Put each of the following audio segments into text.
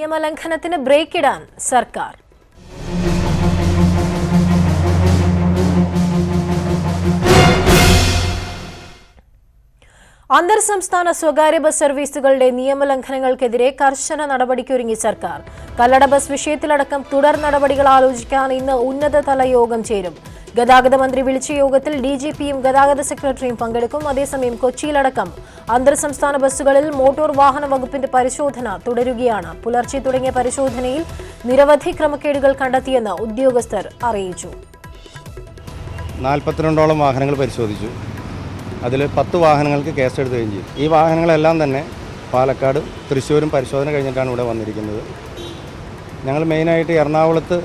നിയമലംഘനത്തിന് ബ്രേക്കിടാൻ സർക്കാർ. അന്തർ സംസ്ഥാന സ്വകാര്യ ബസ് സർവീസുകളുടെ നിയമലംഘനങ്ങൾക്കെതിരെ കർശന നടപടിക്കൊരുങ്ങി സർക്കാർ. കല്ലട ബസ് വിഷയത്തിലടക്കം തുടർ നടപടികൾ ആലോചിക്കാൻ ഇന്ന് ഉന്നതതല യോഗം ചേരും. ഗതാഗത മന്ത്രി വിളിച്ച യോഗത്തിൽ ഡി ജി പിയും ഗതാഗത സെക്രട്ടറിയും പങ്കെടുക്കും. അതേസമയം കൊച്ചിയിലടക്കം അന്തർ സംസ്ഥാന ബസ്സുകളിൽ മോട്ടോർ വാഹന വകുപ്പിന്റെ പരിശോധന തുടരുകയാണ്. പുലർച്ചെ തുടങ്ങിയ പരിശോധനയിൽ നിരവധി ക്രമക്കേടുകൾ കണ്ടെത്തിയെന്ന് ഉദ്യോഗസ്ഥർ അറിയിച്ചു. നാൽപ്പത്തിരണ്ടോളം വാഹനങ്ങൾ പരിശോധിച്ചു. അതിൽ പത്ത് വാഹനങ്ങൾക്ക് കേസെടുത്തുകയും ചെയ്തു. ഈ വാഹനങ്ങളെല്ലാം തന്നെ പാലക്കാട് തൃശ്ശൂരും പരിശോധന കഴിഞ്ഞിട്ടാണ് ഇവിടെ വന്നിരിക്കുന്നത്. ഞങ്ങൾ മെയിനായിട്ട് എറണാകുളത്ത്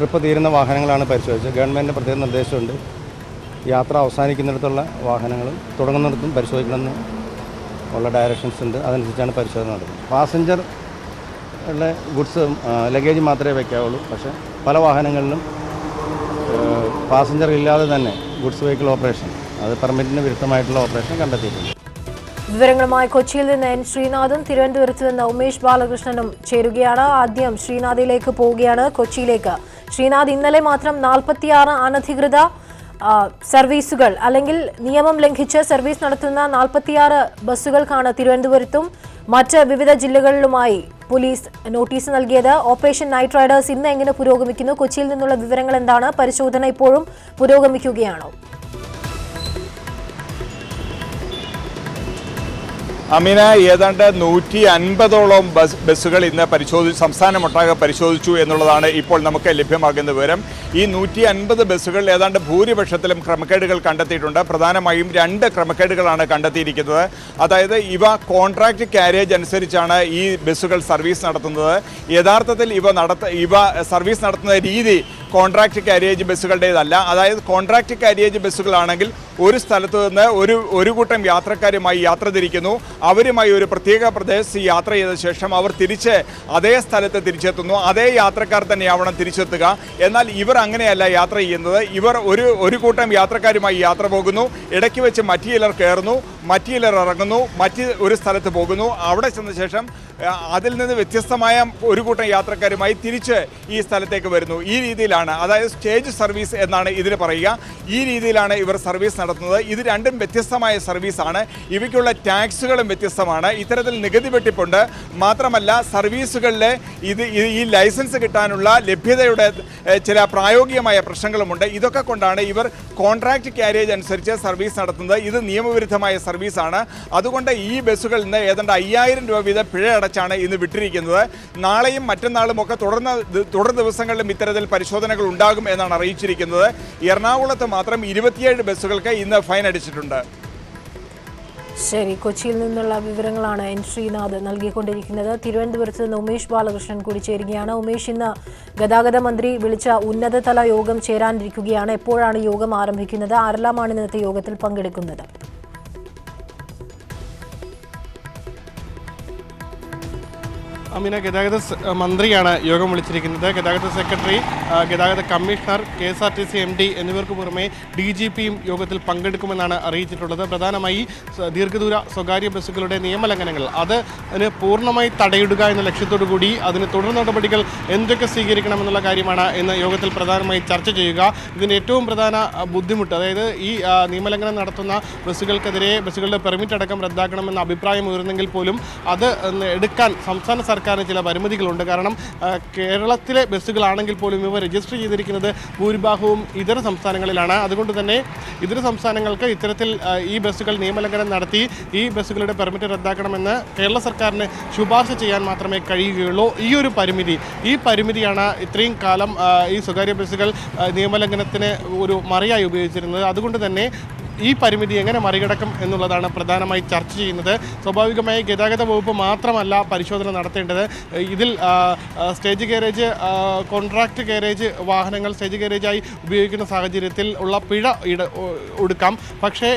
ട്രിപ്പ് തീരുന്ന വാഹനങ്ങളാണ് പരിശോധിച്ചത്. ഗവൺമെന്റിന്റെ പ്രത്യേക നിർദ്ദേശമുണ്ട്. യാത്ര അവസാനിക്കുന്നിടത്തുള്ള വാഹനങ്ങൾ തുടങ്ങുന്നിടത്തും പരിശോധിക്കണമെന്ന് ഉള്ള ഡയറക്ഷൻസ് ഉണ്ട്. അതനുസരിച്ചാണ് പരിശോധന നടത്തുന്നത് പാസഞ്ചർ ഉള്ള ഗുഡ്സ് ലഗേജ് മാത്രമേ വയ്ക്കാവുള്ളൂ പക്ഷേ പല വാഹനങ്ങളിലും പാസഞ്ചർ ഇല്ലാതെ തന്നെ ഗുഡ്സ് വെഹിക്കിൾ ഓപ്പറേഷൻ അത് പെർമിറ്റിന് വിരുദ്ധമായിട്ടുള്ള ഓപ്പറേഷൻ കണ്ടെത്തിയിട്ടുണ്ട്. വിവരങ്ങളുമായി കൊച്ചിയിൽ നിന്ന് എൻ ശ്രീനാഥും തിരുവനന്തപുരത്ത് നിന്ന് ഉമേഷ് ബാലകൃഷ്ണനും ചേരുകയാണ്. ആദ്യം ശ്രീനാഥിലേക്ക് പോവുകയാണ് കൊച്ചിയിലേക്ക്. ശ്രീനാഥ് ഇന്നലെ മാത്രം നാൽപ്പത്തിയാറ് അനധികൃത സർവീസുകൾ അല്ലെങ്കിൽ നിയമം ലംഘിച്ച് സർവീസ് നടത്തുന്ന നാൽപ്പത്തിയാറ് ബസ്സുകൾക്കാണ് തിരുവനന്തപുരത്തും മറ്റ് വിവിധ ജില്ലകളിലുമായി പോലീസ് നോട്ടീസ് നൽകിയത്. ഓപ്പറേഷൻ നൈറ്റ് റൈഡേഴ്സ് ഇന്ന് എങ്ങനെ പുരോഗമിക്കുന്നു? കൊച്ചിയിൽ നിന്നുള്ള വിവരങ്ങൾ എന്താണ്? പരിശോധന ഇപ്പോഴും പുരോഗമിക്കുകയാണോ? അമീന ഏതാണ്ട് നൂറ്റി അൻപതോളം ബസ് ബസ്സുകൾ ഇന്ന് പരിശോധി സംസ്ഥാനമൊട്ടാകെ പരിശോധിച്ചു എന്നുള്ളതാണ് ഇപ്പോൾ നമുക്ക് ലഭ്യമാകുന്ന വിവരം. ഈ നൂറ്റി അൻപത് ബസ്സുകൾ ഏതാണ്ട് ഭൂരിപക്ഷത്തിലും ക്രമക്കേടുകൾ കണ്ടെത്തിയിട്ടുണ്ട്. പ്രധാനമായും രണ്ട് ക്രമക്കേടുകളാണ് കണ്ടെത്തിയിരിക്കുന്നത്. അതായത് ഇവ കോൺട്രാക്ട് കാരേജ് അനുസരിച്ചാണ് ഈ ബസ്സുകൾ സർവീസ് നടത്തുന്നത്. യഥാർത്ഥത്തിൽ ഇവ നടത്ത ഇവ സർവീസ് നടത്തുന്ന രീതി കോൺട്രാക്ട് കാരിയേജ് ബസ്സുകളുടേതല്ല. അതായത് കോൺട്രാക്ട് കാരിയേജ് ബസ്സുകളാണെങ്കിൽ ഒരു സ്ഥലത്ത് നിന്ന് ഒരു ഒരു കൂട്ടം യാത്രക്കാരുമായി യാത്ര തിരിക്കുന്നു. അവരുമായി ഒരു പ്രത്യേക പ്രദേശത്ത് യാത്ര ചെയ്ത ശേഷം അവർ തിരിച്ച് അതേ സ്ഥലത്ത് തിരിച്ചെത്തുന്നു. അതേ യാത്രക്കാർ തന്നെയാവണം തിരിച്ചെത്തുക. എന്നാൽ ഇവർ അങ്ങനെയല്ല യാത്ര ചെയ്യുന്നത്. ഇവർ ഒരു ഒരു കൂട്ടം യാത്രക്കാരുമായി യാത്ര പോകുന്നു. ഇടയ്ക്ക് വെച്ച് മറ്റു ചിലർ കയറുന്നു. മറ്റു ചിലർ ഇറങ്ങുന്നു. മറ്റ് ഒരു സ്ഥലത്ത് പോകുന്നു. അവിടെ ചെന്ന ശേഷം അതിൽ നിന്ന് വ്യത്യസ്തമായ ഒരു കൂട്ടം യാത്രക്കാരുമായി തിരിച്ച് ഈ സ്ഥലത്തേക്ക് വരുന്നു. ഈ രീതിയിലാണ് അതായത് സ്റ്റേജ് സർവീസ് എന്നാണ് ഇതിന് പറയുക. ഈ രീതിയിലാണ് ഇവർ സർവീസ് നടത്തുന്നത്. ഇത് രണ്ടും വ്യത്യസ്തമായ സർവീസാണ് ഇവയ്ക്കുള്ള ടാക്സുകളും വ്യത്യസ്തമാണ്. ഇത്തരത്തിൽ നികുതി വെട്ടിപ്പുണ്ട്. മാത്രമല്ല സർവീസുകളിലെ ഇത് ഈ ലൈസൻസ് കിട്ടാനുള്ള ലഭ്യതയുടെ ചില പ്രായോഗികമായ പ്രശ്നങ്ങളുമുണ്ട്. ഇതൊക്കെ കൊണ്ടാണ് ഇവർ കോൺട്രാക്ട് ക്യാരേജ് അനുസരിച്ച് സർവീസ് നടത്തുന്നത്. ഇത് നിയമവിരുദ്ധമായ സർവീസാണ് അതുകൊണ്ട് ഈ ബസ്സുകളിൽ നിന്ന് ഏതാണ്ട് അയ്യായിരം രൂപ വീതം പിഴ അടച്ചാണ് ഇന്ന് വിട്ടിരിക്കുന്നത്. നാളെയും മറ്റന്നാളും ഒക്കെ തുടർന്ന് തുടർ ദിവസങ്ങളിലും ഇത്തരത്തിൽ പരിശോധനകൾ ഉണ്ടാകും എന്നാണ് അറിയിച്ചിരിക്കുന്നത്. എറണാകുളത്ത് മാത്രം ഇരുപത്തിയേഴ് ബസ്സുകൾക്ക് ഇന്ന് ഫൈൻ അടിച്ചിട്ടുണ്ട്. ശരി കൊച്ചിയിൽ നിന്നുള്ള വിവരങ്ങളാണ് എൻ. ശ്രീനാഥ് നൽകിക്കൊണ്ടിരിക്കുന്നത്. തിരുവനന്തപുരത്ത് നിന്ന് ഉമേഷ് ബാലകൃഷ്ണൻ കൂടി ചേരുകയാണ് ഉമേഷ് ഇന്ന് ഗതാഗത മന്ത്രി വിളിച്ച ഉന്നതതല യോഗം ചേരാനിരിക്കുകയാണ്. എപ്പോഴാണ് യോഗം ആരംഭിക്കുന്നത്? ആരെല്ലാമാണ് ഇന്നത്തെ യോഗത്തിൽ പങ്കെടുക്കുന്നത്? അമീന ഗതാഗത മന്ത്രിയാണ് യോഗം വിളിച്ചിരിക്കുന്നത്. ഗതാഗത സെക്രട്ടറി ഗതാഗത commissioner K S R T C M D എന്നിവർക്ക് പുറമെ ഡി ജി പിയും യോഗത്തിൽ പങ്കെടുക്കുമെന്നാണ് അറിയിച്ചിട്ടുള്ളത്. പ്രധാനമായി ദീർഘദൂര സ്വകാര്യ ബസ്സുകളുടെ നിയമലംഘനങ്ങൾ. അത് അതിന് പൂർണമായി തടയിടുക എന്ന ലക്ഷ്യത്തോടു കൂടി അതിന് തുടർ നടപടികൾ എന്തൊക്കെ സ്വീകരിക്കണമെന്നുള്ള കാര്യമാണ് ഇന്ന് യോഗത്തിൽ പ്രധാനമായി ചർച്ച ചെയ്യുക. ഇതിന് ഏറ്റവും പ്രധാന ബുദ്ധിമുട്ട് അതായത് ഈ നിയമലംഘനം നടത്തുന്ന ബസ്സുകൾക്കെതിരെ ബസ്സുകളുടെ പെർമിറ്റ് അടക്കം റദ്ദാക്കണമെന്ന അഭിപ്രായം ഉയർന്നെങ്കിൽ പോലും അത് എടുക്കാൻ സംസ്ഥാന സർക്കാരിന് ചില പരിമിതികളുണ്ട്. കാരണം കേരളത്തിലെ ബസ്സുകളാണെങ്കിൽ പോലും ഇവ രജിസ്റ്റർ ചെയ്തിരിക്കുന്നത് ഭൂരിഭാഗവും ഇതര സംസ്ഥാനങ്ങളിലാണ്. അതുകൊണ്ട് തന്നെ ഇതര സംസ്ഥാനങ്ങൾക്ക് ഇത്തരത്തിൽ ഈ ബസ്സുകൾ നിയമലംഘനം നടത്തി ഈ ബസ്സുകളുടെ പെർമിറ്റ് റദ്ദാക്കണമെന്ന് കേരള സർക്കാരിന് ശുപാർശ ചെയ്യാൻ മാത്രമേ കഴിയുകയുള്ളൂ. ഈ ഒരു പരിമിതി ഈ പരിമിതിയാണ് ഇത്രയും കാലം ഈ സ്വകാര്യ ബസ്സുകൾ നിയമലംഘനത്തിന് ഒരു മറിയായി ഉപയോഗിച്ചിരുന്നത്. അതുകൊണ്ട് തന്നെ ഈ പരിമിതി എങ്ങനെ മറികടക്കും എന്നുള്ളതാണ് പ്രധാനമായി ചർച്ച ചെയ്യുന്നത്. സ്വാഭാവികമായി ഗതാഗത വകുപ്പ് മാത്രമല്ല പരിശോധന നടത്തേണ്ടത്. ഇതിൽ സ്റ്റേജ് ഗാരേജ് കോൺട്രാക്ട് ഗാരേജ് വാഹനങ്ങൾ സ്റ്റേജ് ഗാരേജായി ഉപയോഗിക്കുന്ന സാഹചര്യത്തിൽ ഉള്ള പിഴ ഇട ഒടുക്കാം. പക്ഷേ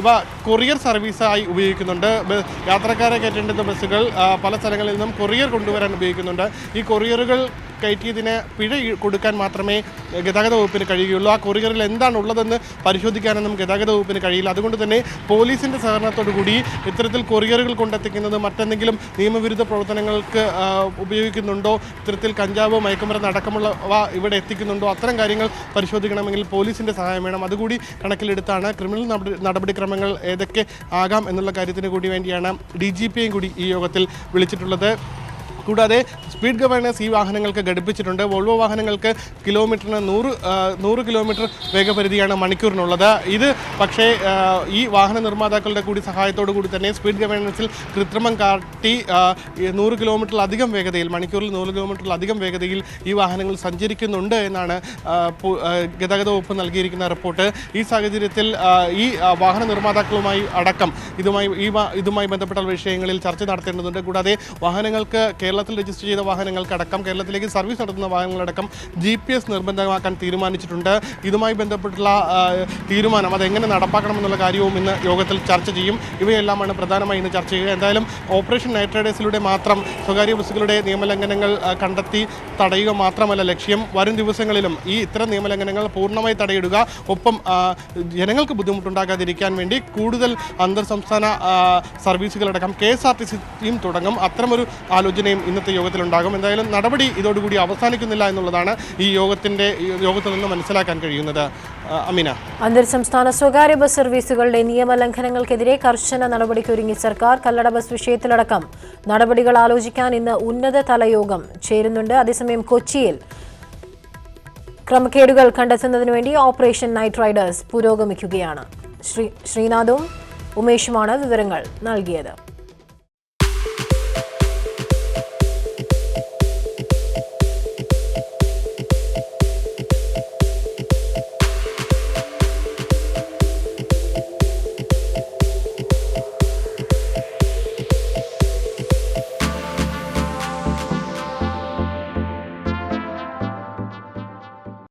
ഇവ കൊറിയർ സർവീസായി ഉപയോഗിക്കുന്നുണ്ട്. യാത്രക്കാരെ കയറ്റേണ്ടുന്ന ബസ്സുകൾ പല സ്ഥലങ്ങളിൽ നിന്നും കൊറിയർ കൊണ്ടുവരാൻ ഉപയോഗിക്കുന്നുണ്ട്. ഈ കൊറിയറുകൾ കയറ്റിയതിന് പിഴ കൊടുക്കാൻ മാത്രമേ ഗതാഗത വകുപ്പിന് കഴിയുകയുള്ളൂ. ആ കൊറിയറിൽ എന്താണ് ഉള്ളതെന്ന് പരിശോധിക്കാനൊന്നും ഗതാഗത വകുപ്പിന് കഴിയില്ല. അതുകൊണ്ട് തന്നെ പോലീസിന്റെ സഹകരണത്തോടു കൂടി ഇത്തരത്തിൽ കൊറിയറുകൾ കൊണ്ടെത്തിക്കുന്നത് മറ്റെന്തെങ്കിലും നിയമവിരുദ്ധ പ്രവർത്തനങ്ങൾക്ക് ഉപയോഗിക്കുന്നുണ്ടോ? ഇത്തരത്തിൽ കഞ്ചാവ് മയക്കുമരുന്ന് അടക്കമുള്ളവ ഇവിടെ എത്തിക്കുന്നുണ്ടോ? അത്തരം കാര്യങ്ങൾ പരിശോധിക്കണമെങ്കിൽ പോലീസിന്റെ സഹായം വേണം. അതുകൂടി കണക്കിലെടുത്താണ് ക്രിമിനൽ നടപടിക്രമങ്ങൾ ഏതൊക്കെ ആകാം എന്നുള്ള കാര്യത്തിന് കൂടി വേണ്ടിയാണ് ഡി ജി കൂടി ഈ യോഗത്തിൽ വിളിച്ചിട്ടുള്ളത്. കൂടാതെ സ്പീഡ് ഗവേണൻസ് ഈ വാഹനങ്ങൾക്ക് ഘടിപ്പിച്ചിട്ടുണ്ട്. വോൾവോ വാഹനങ്ങൾക്ക് കിലോമീറ്ററിന് നൂറ് നൂറ് കിലോമീറ്റർ വേഗപരിധിയാണ് മണിക്കൂറിനുള്ളത്. ഇത് പക്ഷേ ഈ വാഹന നിർമ്മാതാക്കളുടെ കൂടി സഹായത്തോടു കൂടി തന്നെ സ്പീഡ് ഗവേണൻസിൽ കൃത്രിമം കാട്ടി നൂറ് കിലോമീറ്ററിലധികം വേഗതയിൽ മണിക്കൂറിൽ നൂറ് കിലോമീറ്ററിലധികം വേഗതയിൽ ഈ വാഹനങ്ങൾ സഞ്ചരിക്കുന്നുണ്ട് എന്നാണ് ഗതാഗത വകുപ്പ് നൽകിയിരിക്കുന്ന റിപ്പോർട്ട്. ഈ സാഹചര്യത്തിൽ ഈ വാഹന നിർമ്മാതാക്കളുമായി അടക്കം ഇതുമായി ഈ ഇതുമായി ബന്ധപ്പെട്ട വിഷയങ്ങളിൽ ചർച്ച നടത്തേണ്ടതുണ്ട്. കൂടാതെ വാഹനങ്ങൾക്ക് കേരളത്തിൽ രജിസ്റ്റർ ചെയ്ത വാഹനങ്ങൾക്കടക്കം കേരളത്തിലേക്ക് സർവീസ് നടത്തുന്ന വാഹനങ്ങളടക്കം ജി പി എസ് നിർബന്ധമാക്കാൻ തീരുമാനിച്ചിട്ടുണ്ട്. ഇതുമായി ബന്ധപ്പെട്ടുള്ള തീരുമാനം അതെങ്ങനെ നടപ്പാക്കണമെന്നുള്ള കാര്യവും ഇന്ന് യോഗത്തിൽ ചർച്ച ചെയ്യും. ഇവയെല്ലാമാണ് പ്രധാനമായി ഇന്ന് ചർച്ച ചെയ്യുക. എന്തായാലും ഓപ്പറേഷൻ നൈറ്റ് റൈഡേഴ്സിലൂടെ മാത്രം സ്വകാര്യ ബസ്സുകളുടെ നിയമലംഘനങ്ങൾ കണ്ടെത്തി തടയുക മാത്രമല്ല ലക്ഷ്യം. വരും ദിവസങ്ങളിലും ഈ ഇത്തരം നിയമലംഘനങ്ങൾ പൂർണമായി തടയിടുക. ഒപ്പം ജനങ്ങൾക്ക് ബുദ്ധിമുട്ടുണ്ടാകാതിരിക്കാൻ വേണ്ടി കൂടുതൽ അന്തർ സംസ്ഥാന സർവീസുകളടക്കം കെ എസ് ആർ ടി സിയും തുടങ്ങും. അത്തരമൊരു ആലോചനയും ഇന്നത്തെ യോഗത്തിലുണ്ടാകും. എന്തായാലും നടപടി ഇതോടുകൂടി അവസാനിക്കുന്നില്ല എന്നുള്ളതാണ് ഈ യോഗത്തിന്റെ യോഗത്തിൽ നിന്ന് മനസ്സിലാക്കാൻ കഴിയുന്നത്. അമിന. അന്തർ സംസ്ഥാന സ്വകാര്യ ബസ് സർവീസുകളുടെ നിയമലംഘനങ്ങൾക്കെതിരെ കർശന നടപടിക്കൊരുങ്ങി സർക്കാർ കല്ലട ബസ് വിഷയത്തിലടക്കം. നടപടികൾ ആലോചിക്കാൻ ഇന്ന് ഉന്നതതല യോഗം ചേരുന്നുണ്ട്. അതേസമയം കൊച്ചിയിൽ ക്രമക്കേടുകൾ കണ്ടെത്തുന്നതിനു വേണ്ടി ഓപ്പറേഷൻ നൈറ്റ് റൈഡേഴ്സ് പുരോഗമിക്കുകയാണ്. ശ്രീ ശ്രീനാഥും ഉമേഷുമാണ് വിവരങ്ങൾ നൽകിയത്.